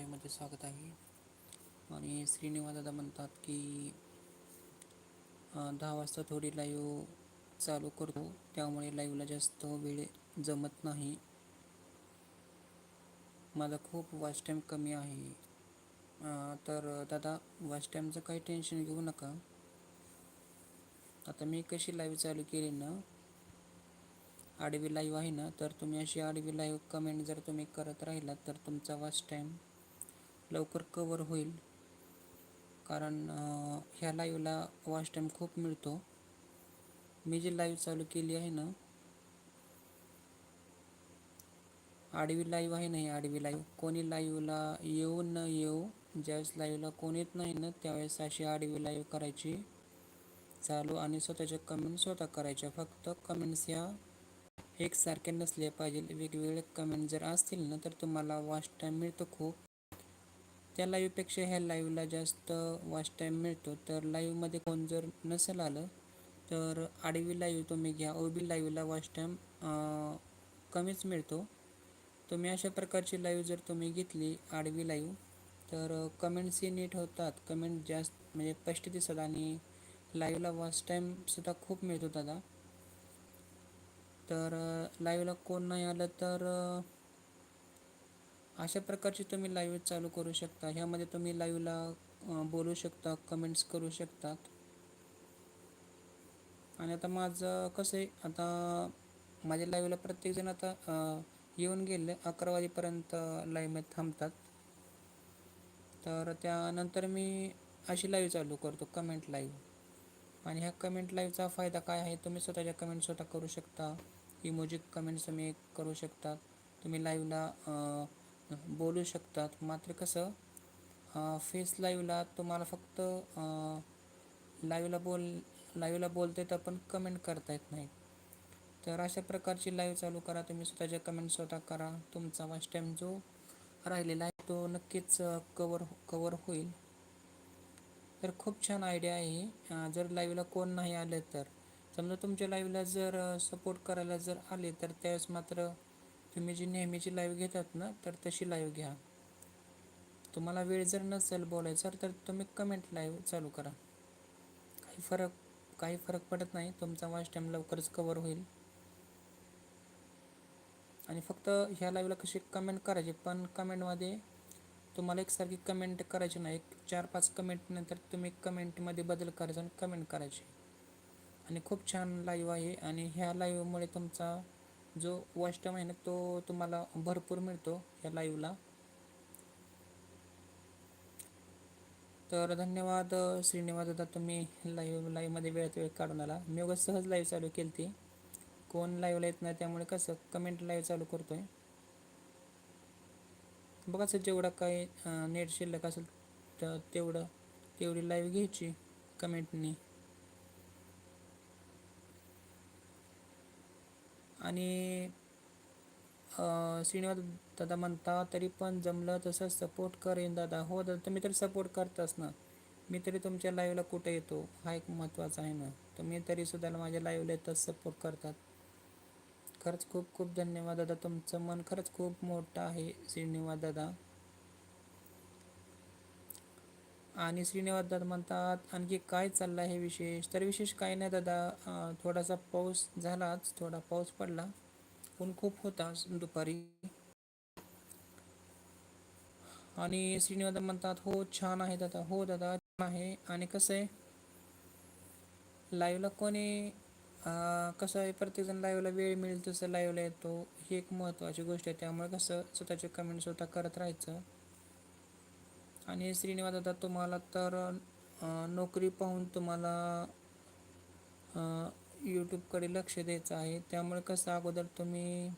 लाईव्हमध्ये स्वागत आहे. आणि श्रीनिवास दादा म्हणतात की दहा वाजता थोडी लाईव्ह चालू करतो. त्यामुळे लाईव्हला जास्त वेळ जमत नाही. माझा खूप वॉच टाईम कमी आहे. तर दादा वॉच टाईमचं काही टेन्शन घेऊ नका. आता मी कशी लाईव्ह चालू केली ना आडवी लाईव्ह आहे ना तर तुम्ही अशी आडवी लाईव्ह कमेंट जर तुम्ही करत राहिलात तर तुमचा वॉच टाईम लवकर कवर होईल. कारण ह्या लाईव्हला वॉच टाईम खूप मिळतो. मी जी लाईव्ह चालू केली आहे ना आडवी लाईव्ह आहे ना ही आडवी लाईव्ह कोणी लाईव्हला येऊ न येऊ ज्यावेळेस लाईव्हला कोण येत नाही ना त्यावेळेस अशी आडवी लाईव्ह करायची चालू आणि स्वतःच्या कमेंट स्वतः करायच्या. फक्त कमेंट्स ह्या एकसारख्या नसल्या पाहिजे वेगवेगळे कमेंट जर असतील ना तर तुम्हाला वॉच टाईम मिळतो खूप. त्या लाईव्हपेक्षा ह्या लाईव्हला जास्त वॉच टाईम मिळतो. तर लाईव्हमध्ये कोण जर नसेल आलं तर आडवी लाईव्ह तुम्ही घ्या. ओबी लाईव्हला वॉच टाईम कमीच मिळतो. तुम्ही अशा प्रकारची लाईव्ह जर तुम्ही घेतली आडवी लाईव्ह तर कमेंट्सही नीट होतात. कमेंट जास्त म्हणजे स्पष्ट दिसतात आणि लाईव्हला वॉच टाईमसुद्धा खूप मिळतो दादा. तर लाईव्हला कोण नाही आलं तर अशा प्रकारची तुम्ही लाईव्ह चालू करू शकता. ह्यामध्ये तुम्ही लाईव्हला बोलू शकता कमेंट्स करू शकतात. आणि आता माझं कसं आहे आता माझ्या लाईव्हला प्रत्येकजण आता येऊन गेले. अकरा वाजेपर्यंत लाईव्हमध्ये थांबतात. तर त्यानंतर मी अशी लाईव्ह चालू करतो कमेंट लाईव्ह आणि ह्या कमेंट लाईव्हचा फायदा काय आहे तुम्ही स्वतःच्या कमेंट स्वतः करू शकता. इमोजिक कमेंट्स तुम्ही करू शकता. तुम्ही लाईव्हला बोलू शकतात. मात्र कसं फेस लाईव्हला तुम्हाला फक्त लाईव्हला बोल लाईव्हला बोलता येतं पण कमेंट करता येत नाही. तर अशा प्रकारची लाईव्ह चालू करा. तुम्ही स्वतःच्या कमेंट स्वतः करा. तुमचा वॉच टाईम जो राहिलेला आहे तो नक्कीच कवर कवर होईल. तर खूप छान आयडिया आहे जर लाईव्हला कोण नाही आले तर. समजा तुमच्या लाईव्हला जर सपोर्ट करायला जर आले तर त्यावेळेस मात्र तुम्ही जी नेहमीची लाईव्ह घेतात ना तर तशी लाईव्ह घ्या. तुम्हाला वेळ जर नसेल बोलायचा तर तुम्ही कमेंट लाईव्ह चालू करा. काही फरक काही फरक पडत नाही. तुमचा वॉच टाईम लवकरच कवर होईल. आणि फक्त ह्या लाईव्हला कशी कमेंट करायची? पण कमेंटमध्ये तुम्हाला एकसारखी कमेंट करायची नाही. एक चार पाच कमेंट नंतर तुम्ही कमेंटमध्ये बदल करायचा आणि कमेंट करायची. आणि खूप छान लाईव्ह आहे. आणि ह्या लाईव्हमुळे तुमचा जो वॉच टाईम आहे ना तो तुम्हाला भरपूर मिळतो या लाईव्हला तर धन्यवाद श्रीनिवास दादा तुम्ही लाईव्ह लाईव्हमध्ये वेळात वेळ काढून आला. मी उगाच सहज लाईव्ह चालू केली ती कोण लाईव्हला येत नाही त्यामुळे कसं कमेंट लाईव्ह चालू करतो आहे बघा सर जेवढा काही नेट शिल्लक असेल तर तेवढं तेवढी लाईव्ह घ्यायची कमेंटनी आणि श्रीनिवास दादा म्हणता तरी पण जमलं तसं सपोर्ट करेन दादा. हो दादा तुम्ही तरी सपोर्ट करताच ना. मी तरी तुमच्या लाईव्हला कुठे येतो? हा एक महत्त्वाचा आहे ना. तुम्ही तरी सुद्धा माझ्या लाईव्हला येतात सपोर्ट करतात. खरंच खूप खूप धन्यवाद दादा. तुमचं मन खरंच खूप मोठं आहे श्रीनिवास दादा. आणि श्रीनिवास दादा म्हणतात आणखी काय चाललं आहे विशेष? तर विशेष काही नाही दादा. थोडासा पाऊस झालाच. थोडा पाऊस पडला. पण खूप होता दुपारी. आणि श्रीनिवास म्हणतात हो छान आहे दादा. हो दादा छान आहे. आणि कसं आहे? लाईव्हला कोणी कसं आहे? प्रत्येकजण लाईव्हला वेळ मिळेल तसं लाईव्हला येतो. ही एक महत्त्वाची गोष्ट आहे. त्यामुळे कसं स्वतःचे कमेंट स्वतः करत राहायचं. आणि श्रीनिवास दादा तुम्हाला तर नोकरी पाहून तुम्हाला यूट्यूबकडे लक्ष द्यायचं आहे. त्यामुळे कसं अगोदर तुम्ही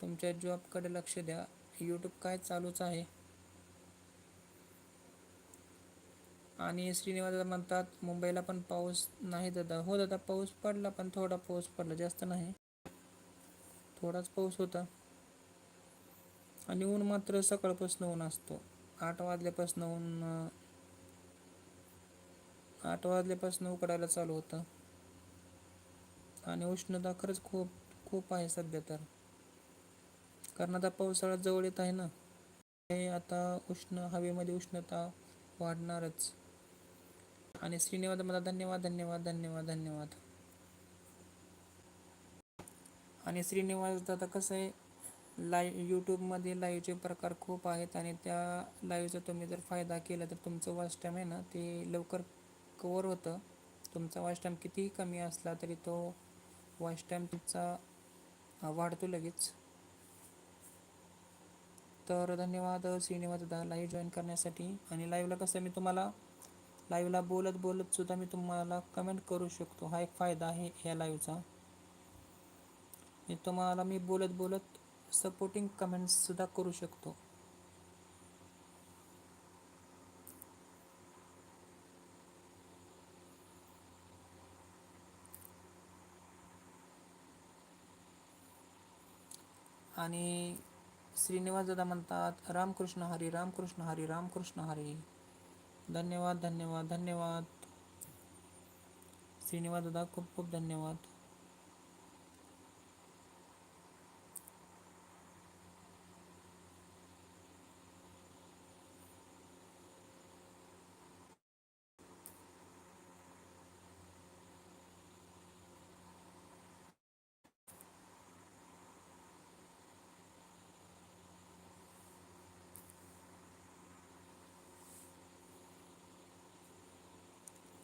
तुमच्या जॉबकडे लक्ष द्या. यूट्यूब काय चालूच आहे. आणि श्रीनिवास दादा म्हणतात मुंबईला पण पाऊस नाही दादा. हो दादा पाऊस पडला पण थोडा पाऊस पडला जास्त नाही. थोडाच पाऊस होता. आणि ऊन मात्र सकाळपासून ऊन असतो. आठ वाजल्यापासून ऊन आठ वाजल्यापासून उकडायला चालू होतं. आणि उष्णता खरंच खूप खूप आहे सध्या तर. कारण आता पावसाळा जवळ येत आहे ना हे आता उष्ण हवेमध्ये उष्णता वाढणारच. आणि श्रीनिवाद मला धन्यवाद धन्यवाद धन्यवाद धन्यवाद. आणि श्रीनिवास दादा कसं आहे? लाईव यूट्यूबमध्ये लाईव्हचे प्रकार खूप आहेत आणि त्या लाईव्हचा तुम्ही जर फायदा केला तर तुमचं वॉच टाईम आहे ना ते लवकर कवर होतं. तुमचा वॉच टाईम कितीही कमी असला तरी तो वॉच टाईम तुमचा वाढतो लगेच. तर धन्यवाद श्रीनिवास दादा लाईव्ह जॉईन करण्यासाठी. आणि लाईव्हला कसं मी तुम्हाला लाईव्हला बोलत बोलत सुद्धा मी तुम्हाला कमेंट करू शकतो. हा एक फायदा आहे ह्या लाईव्हचा मी तुम्हाला मी बोलत बोलत सपोर्टिंग कमेंट्ससुद्धा करू शकतो. आणि श्रीनिवास दादा म्हणतात रामकृष्ण हरी रामकृष्ण हरी रामकृष्ण हरी. धन्यवाद धन्यवाद धन्यवाद. श्रीनिवास दादा खूप खूप धन्यवाद.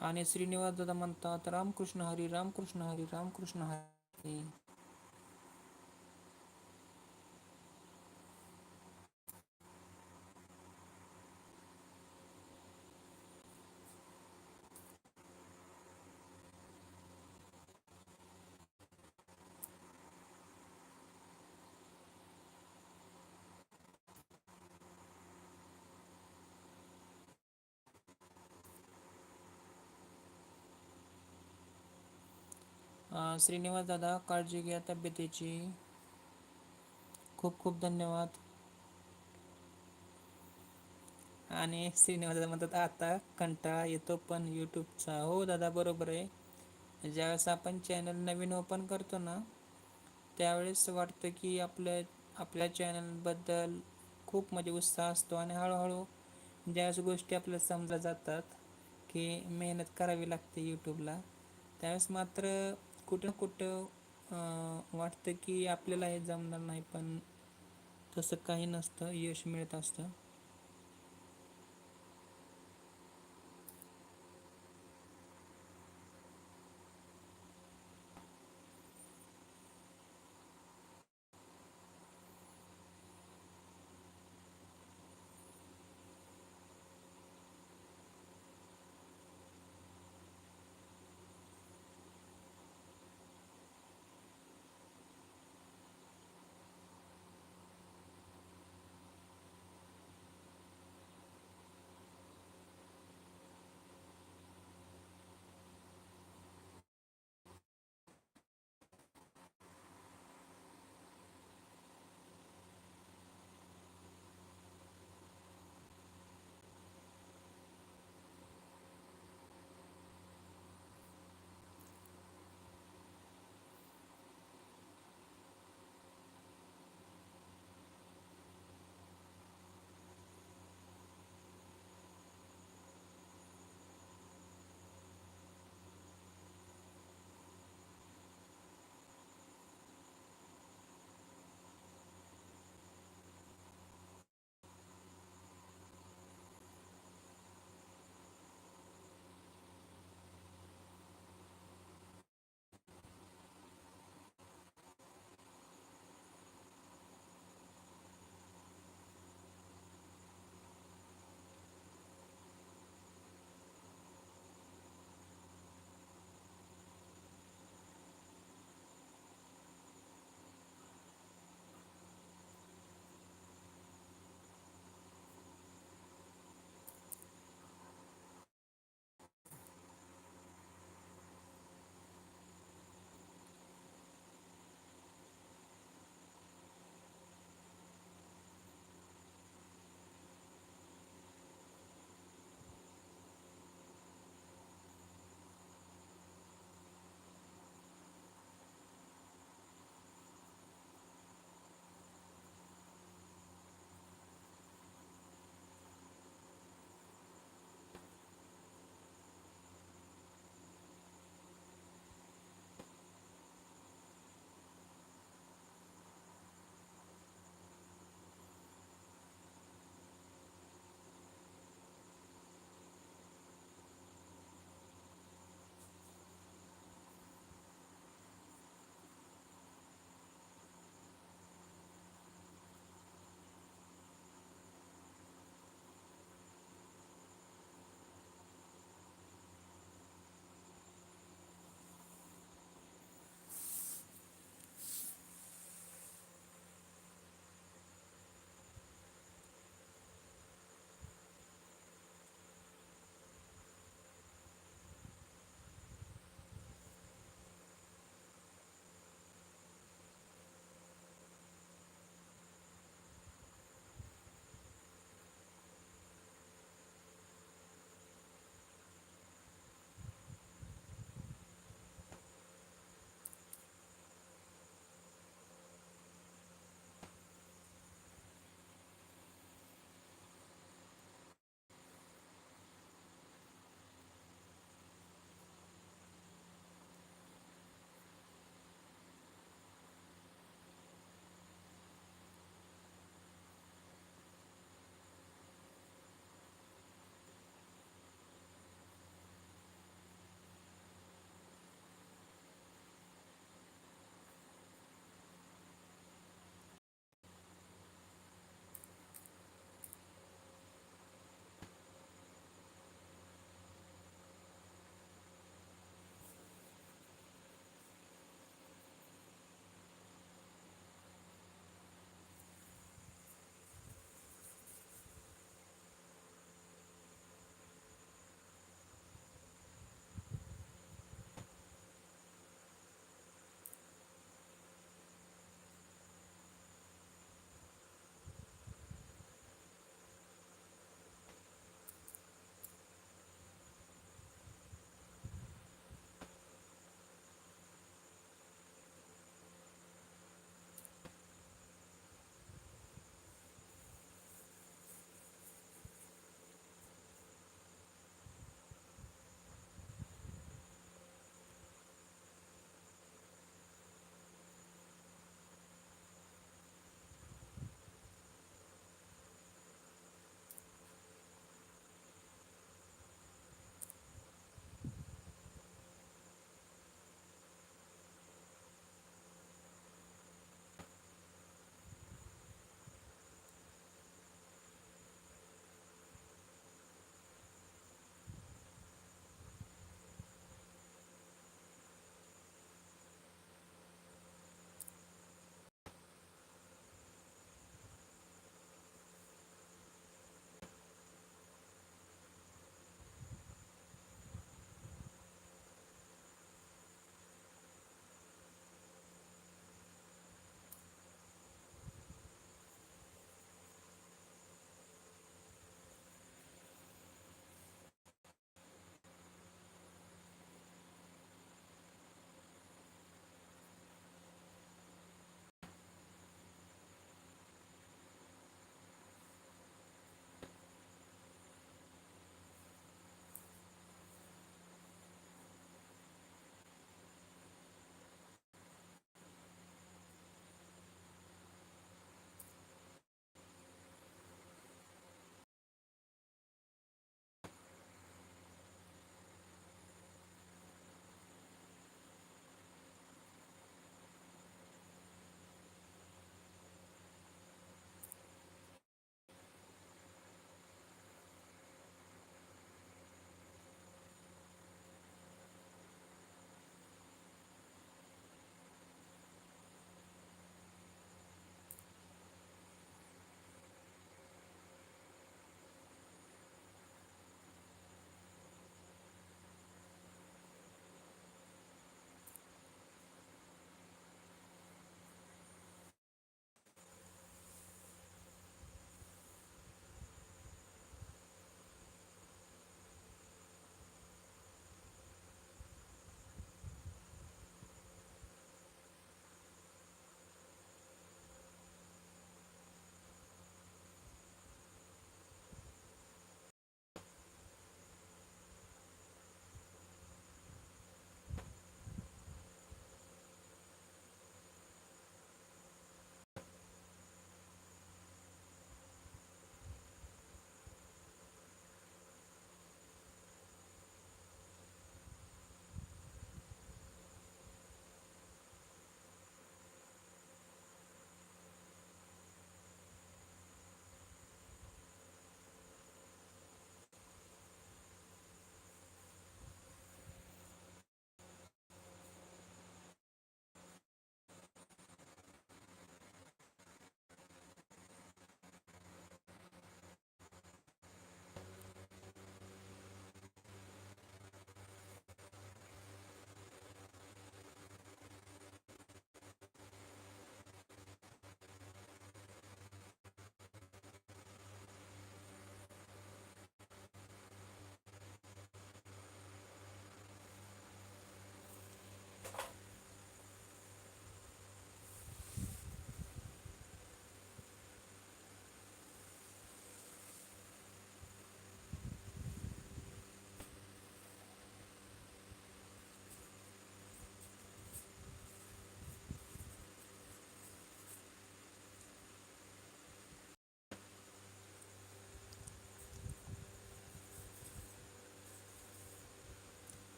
आणि श्रीनिवास दादा म्हणतात रामकृष्ण हरी रामकृष्ण हरी रामकृष्ण हरी. श्रीनिवास दादा काळजी घ्या तब्येतीची. खूप खूप धन्यवाद. आणि श्रीनिवास दादा म्हणतात आता कंटाळा येतो पण यूट्यूबचा हो दादा बरोबर आहे. ज्यावेळेस आपण चॅनल नवीन ओपन करतो ना त्यावेळेस वाटतं की आपल्या आपल्या चॅनलबद्दल खूप म्हणजे उत्साह असतो आणि हळूहळू ज्यावेळेस गोष्टी आपल्याला समजल्या जातात की मेहनत करावी लागते यूट्यूबला त्यावेळेस मात्र कुठं कुठं वाटतं की आपल्याला हे जमणार नाही पण तसं काही नसतं यश मिळत असतं.